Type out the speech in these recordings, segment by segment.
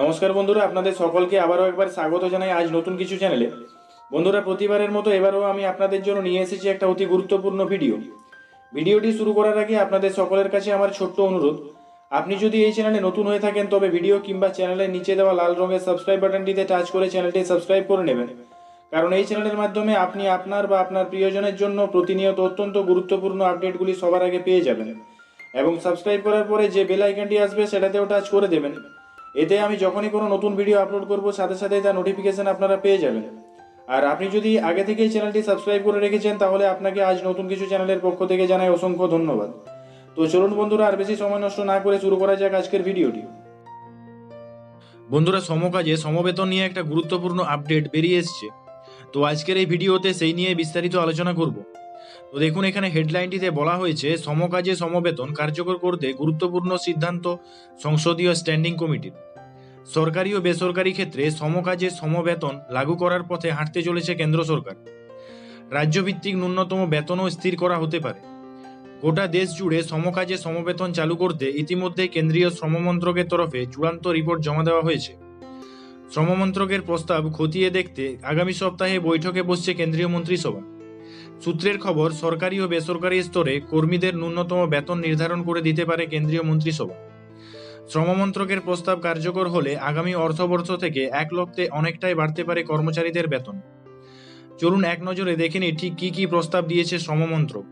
নমস্কার বন্ধুরা, আপনাদের সকলকে আবারও একবার স্বাগত জানাই আজ নতুন কিছু চ্যানেলে বন্ধুরা, প্রতিবারের মতো এবারও আমি আপনাদের জন্য নিয়ে এসেছি একটা অতি গুরুত্বপূর্ণ ভিডিও ভিডিওটি শুরু করার আগে আপনাদের সকলের কাছে আমার ছোট্ট অনুরোধ। আপনি যদি এই চ্যানেলে নতুন হয়ে থাকেন, তবে ভিডিও কিংবা চ্যানেলের নিচে দেওয়া লাল রঙের সাবস্ক্রাইব বাটনটিতে টাচ করে চ্যানেলটি সাবস্ক্রাইব করে নেবেন। কারণ এই চ্যানেলের মাধ্যমে আপনি আপনার বা আপনার প্রিয়জনের জন্য প্রতিনিয়ত অত্যন্ত গুরুত্বপূর্ণ আপডেটগুলি সবার আগে পেয়ে যাবেন। এবং সাবস্ক্রাইব করার পরে যে বেল আইকনটি আসবে, সেটাতেও টাচ করে দেবেন। এতে আমি যখনই কোনো নতুন ভিডিও আপলোড করব, সাথে সাথে তার নোটিফিকেশান আপনারা পেয়ে যাবেন। আর আপনি যদি আগে থেকেই চ্যানেলটি সাবস্ক্রাইব করে রেখেছেন, তাহলে আপনাকে আজ নতুন কিছু চ্যানেলের পক্ষ থেকে জানাই অসংখ্য ধন্যবাদ। তো চলুন বন্ধুরা, আর বেশি সময় নষ্ট না করে শুরু করা যাক আজকের ভিডিওটি বন্ধুরা, সমকাজে সমবেতন নিয়ে একটা গুরুত্বপূর্ণ আপডেট বেরিয়ে এসছে। তো আজকের এই ভিডিওতে সেই নিয়ে বিস্তারিত আলোচনা করব। তো দেখুন, এখানে হেডলাইনটিতে বলা হয়েছে, সমকাজে সমবেতন কার্যকর করতে গুরুত্বপূর্ণ সিদ্ধান্ত সংসদীয় স্ট্যান্ডিং কমিটির সরকারি ও বেসরকারি ক্ষেত্রে সমকাজে সমবেতন লাগু করার পথে হাঁটতে চলেছে কেন্দ্র সরকার। রাজ্যভিত্তিক ন্যূনতম বেতনও স্থির করা হতে পারে। গোটা দেশ জুড়ে সমকাজে সমবেতন চালু করতে ইতিমধ্যে কেন্দ্রীয় শ্রম মন্ত্রকের তরফে চূড়ান্ত রিপোর্ট জমা দেওয়া হয়েছে। শ্রম মন্ত্রকের প্রস্তাব খতিয়ে দেখতে আগামী সপ্তাহে বৈঠকে বসছে কেন্দ্রীয় মন্ত্রিসভা। সূত্রের খবর, সরকারি ও বেসরকারি স্তরে কর্মীদের ন্যূনতম বেতন নির্ধারণ করে দিতে পারে কেন্দ্রীয় মন্ত্রিসভা। শ্রম মন্ত্রকের প্রস্তাব কার্যকর হলে আগামী অর্থবর্ষ থেকে এক লক্ষে অনেকটাই বাড়তে পারে কর্মচারীদের বেতন। চলুন এক নজরে দেখে নিই ঠিক কি কি প্রস্তাব দিয়েছে শ্রম মন্ত্রক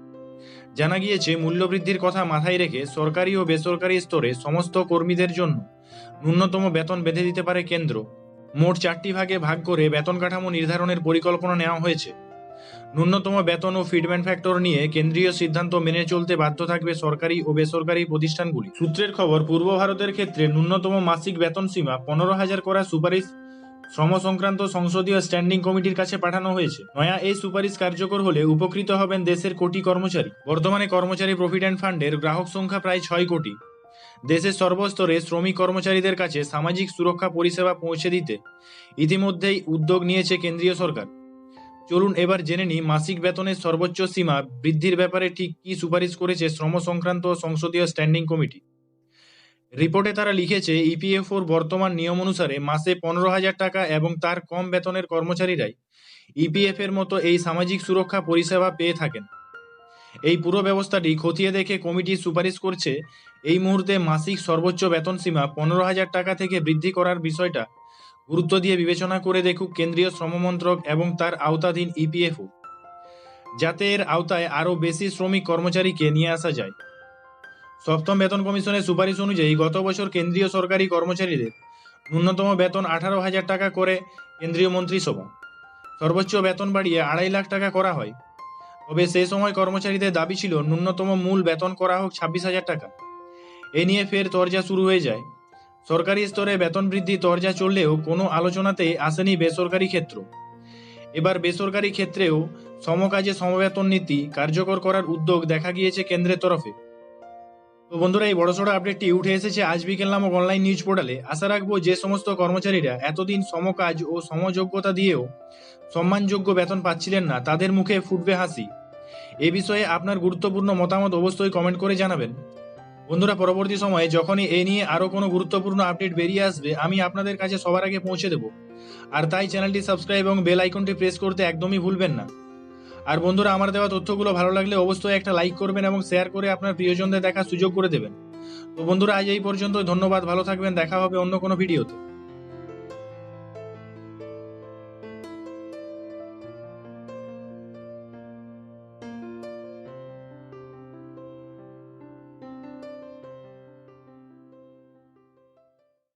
জানা গিয়েছে, মূল্যবৃদ্ধির কথা মাথায় রেখে সরকারি ও বেসরকারি স্তরে সমস্ত কর্মীদের জন্য ন্যূনতম বেতন বেঁধে দিতে পারে কেন্দ্র। মোট চারটি ভাগে ভাগ করে বেতন কাঠামো নির্ধারণের পরিকল্পনা নেওয়া হয়েছে। ন্যূনতম বেতন ও ফিডম্যান ফ্যাক্টর নিয়ে কেন্দ্রীয় সিদ্ধান্ত মেনে চলতে বাধ্য থাকবে সরকারি ও বেসরকারি প্রতিষ্ঠানগুলি। সূত্রের খবর, পূর্ব ভারতের ক্ষেত্রে ন্যূনতম মাসিক বেতন সীমা পনেরো হাজার করা সুপারিশ শ্রম সংক্রান্ত সংসদীয় স্ট্যান্ডিং কমিটির কাছে পাঠানো হয়েছে। নয়া এই সুপারিশ কার্যকর হলে উপকৃত হবেন দেশের কোটি কর্মচারী। বর্তমানে কর্মচারী প্রভিডেন্ট ফান্ডের গ্রাহক সংখ্যা প্রায় ছয় কোটি। দেশের সর্বস্তরে শ্রমিক কর্মচারীদের কাছে সামাজিক সুরক্ষা পরিষেবা পৌঁছে দিতে ইতিমধ্যেই উদ্যোগ নিয়েছে কেন্দ্রীয় সরকার। চলুন এবার জেনে নিই মাসিক বেতনের সর্বোচ্চ সীমা বৃদ্ধির ব্যাপারে ঠিক কী সুপারিশ করেছে শ্রম সংক্রান্ত সংসদীয় স্ট্যান্ডিং কমিটি। রিপোর্টে তারা লিখেছে, ইপিএফওর বর্তমান নিয়ম অনুসারে মাসে পনেরো হাজার টাকা এবং তার কম বেতনের কর্মচারীরাই ইপিএফ এর মতো এই সামাজিক সুরক্ষা পরিষেবা পেয়ে থাকেন। এই পুরো ব্যবস্থাটি খতিয়ে দেখে কমিটি সুপারিশ করছে, এই মুহূর্তে মাসিক সর্বোচ্চ বেতন সীমা পনেরো হাজার টাকা থেকে বৃদ্ধি করার বিষয়টা গুরুত্ব দিয়ে বিবেচনা করে দেখুক কেন্দ্রীয় শ্রম মন্ত্রক এবং তার আওতাধীন ইপিএফও, যাতে এর আওতায় আরও বেশি শ্রমিক কর্মচারীকে নিয়ে আসা যায়। সপ্তম বেতন কমিশনের সুপারিশ অনুযায়ী গত বছর কেন্দ্রীয় সরকারি কর্মচারীদের ন্যূনতম বেতন আঠারো হাজার টাকা করে কেন্দ্রীয় মন্ত্রিসভা। সর্বোচ্চ বেতন বাড়িয়ে আড়াই লাখ টাকা করা হয়। তবে সে সময় কর্মচারীদের দাবি ছিল ন্যূনতম মূল বেতন করা হোক ছাব্বিশ হাজার টাকা। এ নিয়ে ফের তরজা শুরু হয়ে যায়। সরকারি স্তরে বেতন বৃদ্ধি তরজা চললেও কোনো আলোচনাতে আসেনি বেসরকারি ক্ষেত্র। এবার বেসরকারি ক্ষেত্রেও সমকাজে সমবেতন নীতি কার্যকর করার উদ্যোগ দেখা গিয়েছে কেন্দ্রের তরফে। তো বন্ধুরা, এই বড়সড় আপডেটটি উঠে এসেছে আজ বিকেল নামক অনলাইন নিউজ পোর্টালে আশা রাখব যে সমস্ত কর্মচারীরা এতদিন সমকাজ ও সমযোগ্যতা দিয়েও সম্মানযোগ্য বেতন পাচ্ছিলেন না, তাদের মুখে ফুটবে হাসি। এ বিষয়ে আপনার গুরুত্বপূর্ণ মতামত অবশ্যই কমেন্ট করে জানাবেন। বন্ধুরা, পরবর্তী সময়ে যখনই এ নিয়ে আরও কোনো গুরুত্বপূর্ণ আপডেট বেরিয়ে আসবে, আমি আপনাদের কাছে সবার আগে পৌঁছে দেব। আর তাই চ্যানেলটি সাবস্ক্রাইব এবং বেল আইকনটি প্রেস করতে একদমই ভুলবেন না। আর বন্ধুরা, আমার দেওয়া তথ্যগুলো ভালো লাগলে অবশ্যই একটা লাইক করবেন এবং শেয়ার করে আপনার প্রিয়জনদের দেখার সুযোগ করে দেবেন। তো বন্ধুরা, আজ এই পর্যন্ত ধন্যবাদ, ভালো থাকবেন। দেখা হবে অন্য কোনো ভিডিওতে।